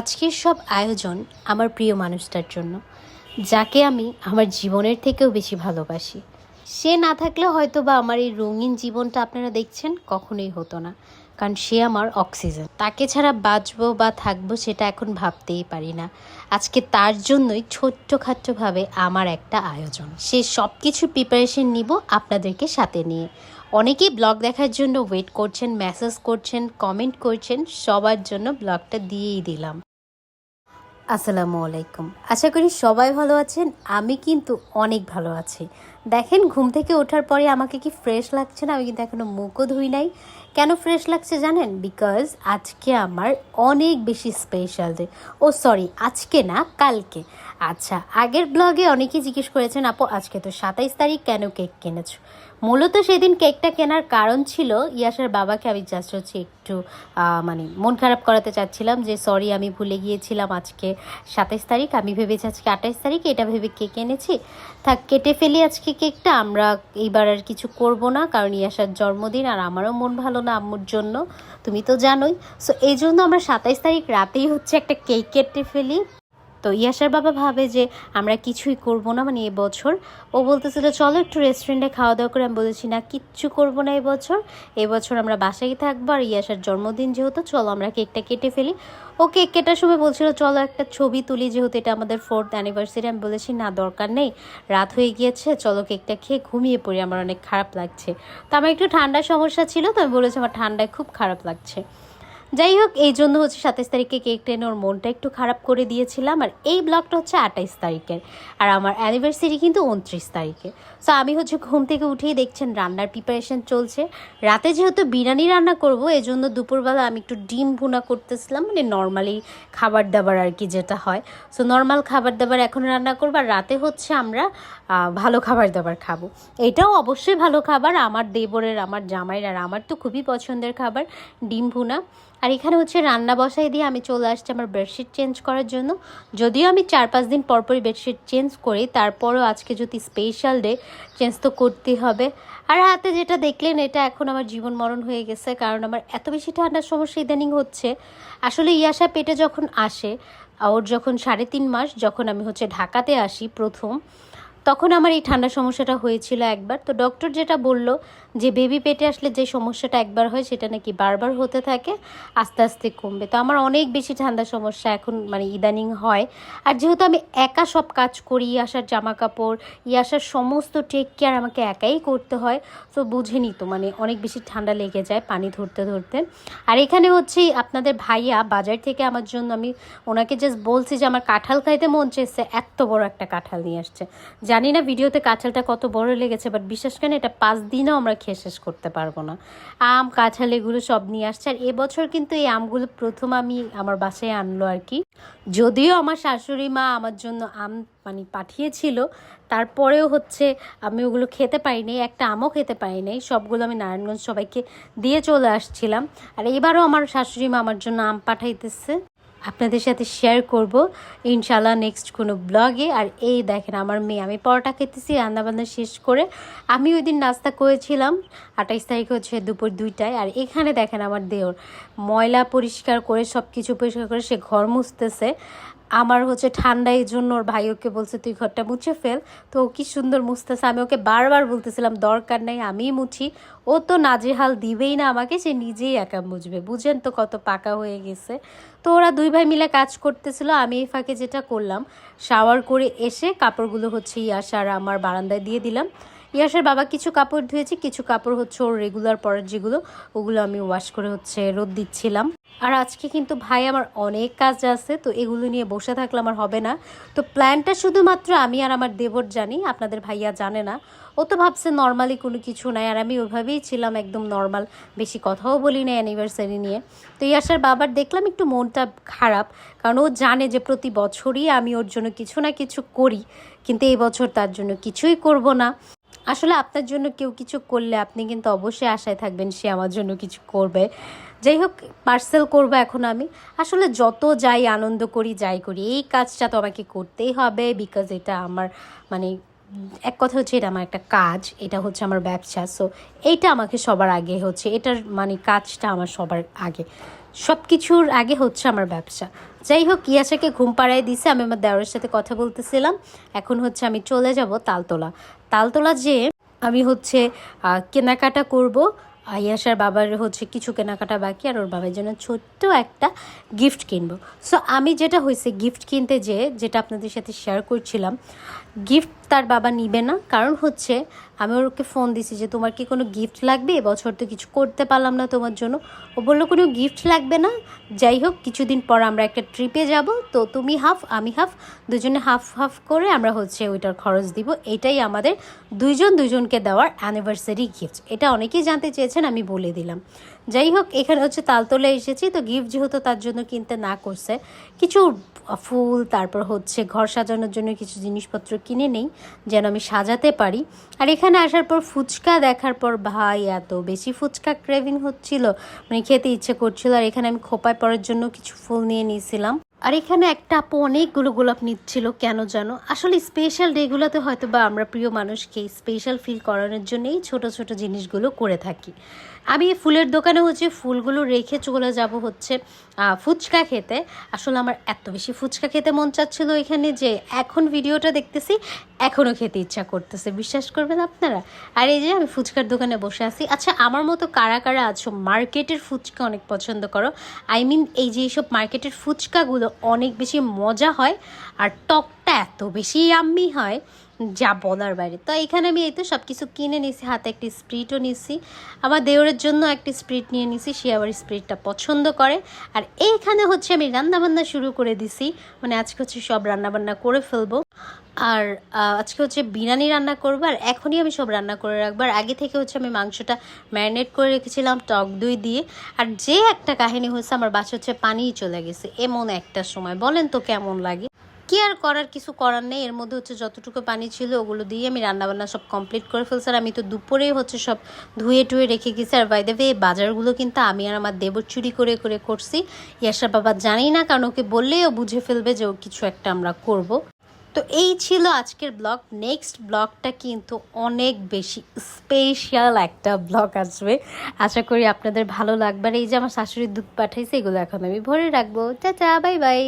আজকের সব আয়োজন আমার প্রিয় মানুষটার জন্য, যাকে আমি আমার জীবনের থেকেও বেশি ভালোবাসি। সে না থাকলে হয়তো বা আমার এই রঙিন জীবনটা আপনারা দেখছেন কখনোই হতো না, কারণ সে আমার অক্সিজেন। তাকে ছাড়া বাঁচবো বা থাকব সেটা এখন ভাবতেই পারি না। আজকে তার জন্যই ছোট্টখাট্টভাবে আমার একটা আয়োজন। সে সব কিছু প্রিপারেশন নিব আপনাদেরকে সাথে নিয়ে। অনেকেই ব্লগ দেখার জন্য ওয়েট করছেন মেসেজ করছেন কমেন্ট করছেন, সবার জন্য ব্লগটা দিয়েই দিলাম। আসসালামু আলাইকুম। আশা করি সবাই ভালো আছেন, আমি কিন্তু অনেক ভালো আছি। দেখেন, ঘুম থেকে ওঠার পরে আমাকে কি ফ্রেশ লাগছে না? আমি কিন্তু এখনও মুখও ধুই নাই। কেন ফ্রেশ লাগছে জানেন? বিকজ আজকে আমার অনেক বেশি স্পেশাল ডে ও সরি আজকে না, কালকে। আচ্ছা আগের ব্লগে অনেকেই জিজ্ঞেস করেছেন, আপু, আজকে তো সাতাইশ তারিখ, কেন কেক কিনেছো? মূলত সেদিন কেকটা কেনার কারণ ছিল ইয়াসার বাবাকে আমি জাস্ট হচ্ছে একটু মানে মন খারাপ করাতে চাচ্ছিলাম যে সরি আমি ভুলে গিয়েছিলাম আজকে সাতাইশ তারিখ, আমি ভেবেছি আজকে আঠাইশ তারিখ, এটা ভেবে কেক এনেছি। থাক, কেটে ফেলি আজকে কেকটা, আমরা এইবার আর কিছু করব না, কারণ ইয়াসার জন্মদিন আর আমারও মন ভালো না আম্মুর জন্য, তুমি তো জানোই। সো এই জন্য আমরা সাতাইশ তারিখ রাতেই হচ্ছে একটা কেক কেটে ফেলি। তো ইয়াসার বাবা ভাবে যে আমরা কিছুই করব না মানে এবছর। ও বলতেছিল, চলো একটু রেস্টুরেন্টে খাওয়া দাওয়া করে। আমি বলেছি, না, কিচ্ছু করব না এবছর। এবছর আমরা বাসায় থাকব আর ইয়াসার জন্মদিন যেহেতু, চলো আমরা কেকটা কেটে ফেলি। ও কেক কেটার সময় বলছিল, চলো একটা ছবি তুলি যেহেতু এটা আমাদের ফোর্থ অ্যানিভার্সারি আমি বলেছি, না, দরকার নেই। রাত হয়ে গিয়েছে, চলো কেকটা খেয়ে ঘুমিয়ে পড়ি। আমার অনেক খারাপ লাগছে। তো আমার একটু ঠান্ডার সমস্যা ছিল, তো আমি বলেছি, আমার ঠান্ডায় খুব খারাপ লাগছে। যাই হোক এই জন্য হচ্ছে সাতাইশ তারিখে কেক টেনে ওর মনটা একটু খারাপ করে দিয়েছিলাম, আর এই ব্লগটা হচ্ছে আঠাইশ তারিখের। আর আমার অ্যানিভার্সারি কিন্তু উনত্রিশ তারিখে। সো আমি হচ্ছে ঘুম থেকে উঠেই দেখছেন রান্নার প্রিপারেশন চলছে। রাতে যেহেতু বিরিয়ানি রান্না করব এই জন্য দুপুরবেলা আমি একটু ডিম ভুনা করতেছিলাম মানে নর্মালি খাবার দাবার আর কি যেটা হয়। সো নর্মাল খাবার দাবার এখন রান্না করব, আর রাতে হচ্ছে আমরা ভালো খাবার দাবার খাব। এটাও অবশ্যই ভালো খাবার, আমার দেবরের, আমার জামাইয়ের, আর আমার তো খুবই পছন্দের খাবার, ডিম ভুনা। আর এখানে হচ্ছে রান্না বসাই দিয়ে আমি চলে আসছি আমার বেডশিট চেঞ্জ করার জন্য। যদিও আমি চার পাঁচ দিন পরপরই বেডশিট চেঞ্জ করি, তারপরও আজকে যদি স্পেশাল ডে চেঞ্জ তো করতেই হবে। আর হাতে যেটা দেখলেন, এটা এখন আমার জীবন মরণ হয়ে গেছে, কারণ আমার এত বেশি ঠান্ডার সমস্যা ইদানিং হচ্ছে। আসলে ইয়াসা পেটে যখন আসে ওর যখন সাড়ে তিন মাস, যখন আমি হচ্ছে ঢাকাতে আসি প্রথম তখন আমার এই ঠান্ডা সমস্যাটা হয়েছিল একবার। তো ডক্টর যেটা বলল যে বেবি পেটে আসলে যে সমস্যাটা একবার হয়, সেটা নাকি বারবার হতে থাকে, আস্তে আস্তে কমবে। তো আমার অনেক বেশি ঠান্ডা সমস্যা এখন মানে ইদানিং হয়। আর যেহেতু আমি একা সব কাজ করি, আসার জামা কাপড় আসার সমস্ত টেক কেয়ার আমাকে একাই করতে হয়, তো বুঝেনি তো মানে অনেক বেশি ঠান্ডা লেগে যায় পানি ধরতে ধরতে। আর এখানে হচ্ছে আপনাদের ভাইয়া বাজার থেকে আমার জন্য আমি ওনাকে জাস্ট বলছি যে, আমার কাঁঠাল খাইতে মন চেয়েছে, এত বড় একটা কাঁঠাল নিয়ে আসছে। জানি না ভিডিওতে কাঁঠালটা কত বড় লেগেছে বাট বিশেষ করে এটা পাঁচ দিনও আমরা খেয়ে শেষ করতে পারব না। আম, কাঁঠাল এগুলো সব নিয়ে আসছে, আর এবছর কিন্তু এই আমগুলো প্রথম আমি আমার বাসায় আনলো আর কি। যদিও আমার শাশুড়ি মা আমার জন্য আম মানে পাঠিয়েছিল, তারপরেও হচ্ছে আমি ওগুলো খেতে পারিনি, একটা আমও খেতে পারিনি, সবগুলো আমি নারায়ণগঞ্জ সবাইকে দিয়ে চলে আসছিলাম। আর এবারও আমার শাশুড়ি মা আমার জন্য আম পাঠাইতেছে। আপনাদের সাথে শেয়ার করব। ইনশাল্লাহ নেক্সট কোনো ব্লগে আর এই দেখেন, আমার মেয়ে, আমি পরোটা খেতেছি, রান্নাবান্না শেষ করে। আমি ওই দিন নাস্তা করেছিলাম, আঠাইশ তারিখ হচ্ছে দুপুর দুইটায়। আর এখানে দেখেন আমার দেওর, ময়লা পরিষ্কার করে সব কিছু পরিষ্কার করে সে ঘর মুছতেছে। আমার হচ্ছে ঠান্ডা এই জন্য ওর ভাই ওকে বলছে, তুই ঘরটা মুছে ফেল। তো ও কি সুন্দর মুছতেছে। আমি ওকে বারবার বলতেছিলাম, দরকার নেই, আমিই মুছি। ও তো নাজেহাল দিবেই না আমাকে, সে নিজেই একা মুছবে বুঝেন তো কত পাকা হয়ে গেছে। তো ওরা দুই ভাই মিলে কাজ করতেছিল, আমি এই ফাঁকে যেটা করলাম, শাওয়ার করে এসে কাপড়গুলো হচ্ছে ইয়াসার আমার বারান্দায় দিয়ে দিলাম। ইয়াসের বাবা কিছু কাপড় ধুয়েছে, কিছু কাপড় হচ্ছে ওর রেগুলার পরার যেগুলো, ওগুলো আমি ওয়াশ করে হচ্ছে রোদ দিচ্ছিলাম। আর আজকে কিন্তু ভাই আমার অনেক কাজ আছে, তো এগুলো নিয়ে বসে থাকলে আমার হবে না। তো প্ল্যানটা শুধুমাত্র আমি আর আমার দেবর জানি, আপনাদের ভাইয়া জানে না। ও তো ভাবছে নর্মালি কোনো কিছু নাই, আর আমি ওইভাবেই ছিলাম একদম নর্মাল বেশি কথাও বলি না অ্যানিভার্সারি নিয়ে। তো ইয়াসার বাবার দেখলাম একটু মনটা খারাপ, কারণ ও জানে যে প্রতি বছরই আমি ওর জন্য কিছু না কিছু করি, কিন্তু এই বছর তার জন্য কিছুই করব না। আসলে আপনার জন্য কেউ কিছু করলে আপনি কিন্তু অবশ্যই আশায় থাকবেন সে আমার জন্য কিছু করবে। যাই হোক পার্সেল করব এখন আমি। আসলে যত যাই আনন্দ করি, যাই করি, এই কাজটা তো আমাকে করতেই হবে বিকজ এটা আমার মানে এক কথা হচ্ছে এটা আমার একটা কাজ, এটা হচ্ছে আমার ব্যবসা সো এইটা আমাকে সবার আগে হচ্ছে, এটার মানে কাজটা আমার সবার আগে। সব কিছুর আগে হচ্ছে আমার ব্যবসা। যাই হোক, ইয়াশাকে ঘুম পাড়ায় দিছে, আমি আমার দেওয়ারের সাথে কথা বলতেছিলাম। এখন হচ্ছে আমি চলে যাব তালতলা। তালতলা যে আমি হচ্ছে কেনাকাটা করব ইয়াসার বাবার হচ্ছে কিছু কেনাকাটা বাকি আর ওর বাবার জন্য ছোট্ট একটা গিফট কিনবো। সো আমি যেটা হয়েছে গিফট কিনতে যে যেটা আপনাদের সাথে শেয়ার করছিলাম গিফট তার বাবা নিবে না। কারণ হচ্ছে আমি ওকে ফোন দিছি যে, তোমার কি কোনো গিফট লাগবে? এবছর তো কিছু করতে পারলাম না তোমার জন্য। ও বলল, কোনো গিফট লাগবে না। যাই হোক, কিছুদিন পর আমরা একটা ট্রিপে যাব। তো তুমি হাফ আমি হাফ দুজনে হাফ হাফ করে আমরা হচ্ছে ওইটার খরচ দিব। এটাই আমাদের দুইজন দুজনকে দেওয়ার অ্যানিভার্সারি গিফট এটা অনেকেই জানতে চেয়েছেন, আমি বলে দিলাম। যাই হোক, এখানে হচ্ছে তালতলে এসেছি। তো গিফট যেহেতু তার জন্য কিনতে না করছে, কিছু ফুল, তারপর হচ্ছে ঘর সাজানোর জন্য কিছু জিনিসপত্র কিনে নেই, যেন আমি সাজাতে পারি। আর এখানে আসার পর ফুচকা দেখার পর ভাই, এত বেশি ফুচকা ক্রেভিং হচ্ছিল। মানে খেতে ইচ্ছে করছিল, আর এখানে আমি খোপায় পড়ার জন্য কিছু ফুল নিয়ে নিয়েছিলাম। আর এখানে একটা আপু অনেকগুলো গোলাপ নিচ্ছিল, কেন জানো? আসলে স্পেশাল ডেগুলোতে হয়তো বা আমরা প্রিয় মানুষকে স্পেশাল ফিল করানোর জন্যই ছোট ছোট জিনিসগুলো করে থাকি। আমি ফুলের দোকানে হচ্ছে ফুলগুলো রেখে চলে যাব হচ্ছে ফুচকা খেতে। আসলে আমার এত বেশি ফুচকা খেতে মন চাচ্ছিল এখানে যে এখন ভিডিওটা দেখতেছি এখনও খেতে ইচ্ছা করতেছে। বিশ্বাস করবেন আপনারা? আর এই যে আমি ফুচকার দোকানে বসে আছি। আচ্ছা আমার মতো কারা কারা আছো? মার্কেটের ফুচকা অনেক পছন্দ করো। আই মিন এই যে এইসব মার্কেটের ফুচকাগুলো অনেক বেশি মজা হয় আর টকটা এত বেশি আম্মি হয় যা বলার বাইরে। তো এখানে আমি এই তো সব কিছু কিনে নিছি হাতে একটি স্প্রিটও নিছি আমার দেওরের জন্য একটি স্প্রিট নিয়ে নিছি সে আবার স্প্রিটটা পছন্দ করে। আর এইখানে হচ্ছে আমি রান্নাবান্না শুরু করে দিছি। মানে আজকে হচ্ছে সব রান্নাবান্না করে ফেলব। আর আজকে হচ্ছে বিরিয়ানি রান্না করব। আর এখনই আমি সব রান্না করে রাখব। আর আগে থেকে হচ্ছে আমি মাংসটা ম্যারিনেট করে রেখেছিলাম টক দই দিয়ে। আর যে একটা কাহিনী হয়েছে, আমার বাচ্চা হচ্ছে পানিই চলে গেছে। এমন একটা সময়। বলেন তো কেমন লাগে? কি আর করার কিছু করার নেই? এর মধ্যে হচ্ছে যতটুকু পানি ছিল ওগুলো দিয়ে আমি রান্নাবান্না সব কমপ্লিট করে ফেলছি। আর আমি তো দুপুরেই হচ্ছে সব ধুয়ে টুয়ে রেখে গেছি। আর বাইদে এই বাজারগুলো কিন্তু আমি আর আমার দেবর চুরি করে করে করছি। ইয়াসার বাবা জানি না, কারণ ওকে বললেই ও বুঝে ফেলবে যে ও কিছু একটা আমরা করব। তো এই ছিল আজকের ব্লগ নেক্সট ব্লগটা কিন্তু অনেক বেশি স্পেশাল একটা ব্লগ আসবে। আশা করি আপনাদের ভালো লাগবে। আর এই যে আমার শাশুড়ির দুধ পাঠাইছে, এগুলো এখন আমি ভরে রাখব। চাচা বাই বাই